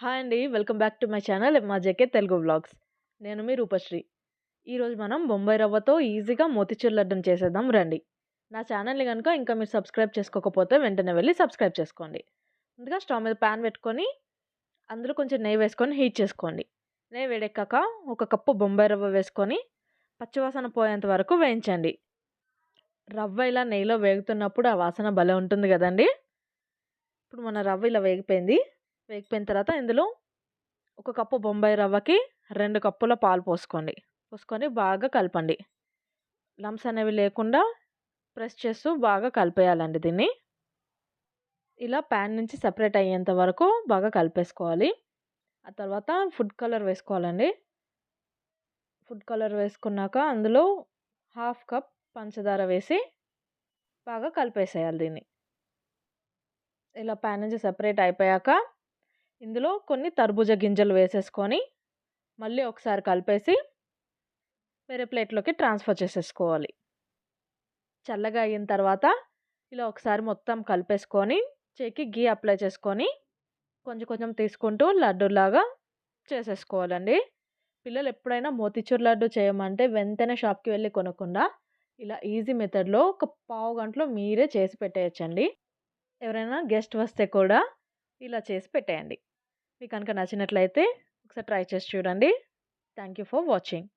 Hi అండి. Welcome back to my channel మా JK Telugu vlogs. నేను మీ రూపశ్రీ. ఈరోజు మనం బొంబాయి రవ్వతో ఈజీగా మోతిచూర్ లడ్డూని చేసేద్దాం రండి. నా ఛానల్ని కనుక ఇంకా మీరు సబ్స్క్రైబ్ చేసుకోకపోతే వెంటనే వెళ్ళి సబ్స్క్రైబ్ చేసుకోండి. ముందుగా స్టవ్ మీద ప్యాన్ పెట్టుకొని అందులో కొంచెం నెయ్యి వేసుకొని హీట్ చేసుకోండి. నెయ్యి వేడెక్కాక ఒక కప్పు బొంబాయి రవ్వ వేసుకొని పచ్చివాసన పోయేంత వరకు వేయించండి. రవ్వ ఇలా నెయ్యిలో వేగుతున్నప్పుడు ఆ వాసన భలే ఉంటుంది కదండి. ఇప్పుడు మన రవ్వ ఇలా వేగిపోయింది. వేగిపోయిన తర్వాత ఇందులో ఒక కప్పు బొంబాయి రవ్వకి రెండు కప్పుల పాలు పోసుకోండి. పోసుకొని బాగా కలపండి. లమ్స్ అనేవి లేకుండా ప్రెస్ చేస్తూ బాగా కలిపేయాలండి దీన్ని. ఇలా ప్యాన్ నుంచి సపరేట్ అయ్యేంత వరకు బాగా కలిపేసుకోవాలి. ఆ తర్వాత ఫుడ్ కలర్ వేసుకోవాలండి. ఫుడ్ కలర్ వేసుకున్నాక అందులో హాఫ్ కప్ పంచదార వేసి బాగా కలిపేసేయాలి దీన్ని. ఇలా ప్యాన్ నుంచి సపరేట్ అయిపోయాక ఇందులో కొన్ని తర్బూజ గింజలు వేసేసుకొని మళ్ళీ ఒకసారి కలిపేసి వేరే ప్లేట్లోకి ట్రాన్స్ఫర్ చేసేసుకోవాలి. చల్లగా అయిన తర్వాత ఇలా ఒకసారి మొత్తం కలిపేసుకొని చేకి గీ అప్లై చేసుకొని కొంచెం కొంచెం తీసుకుంటూ లడ్డూలాగా చేసేసుకోవాలండి. పిల్లలు ఎప్పుడైనా మోతిచూర్ లడ్డు చేయమంటే వెంటనే షాప్కి వెళ్ళి కొనకుండా ఇలా ఈజీ మెథడ్లో ఒక పావు గంటలో మీరే చేసి పెట్టేయచ్చండి. ఎవరైనా గెస్ట్ వస్తే కూడా ఇలా చేసి పెట్టేయండి. మీకు కనుక నచ్చినట్లయితే ఒకసారి ట్రై చేసి చూడండి. Thank you for watching.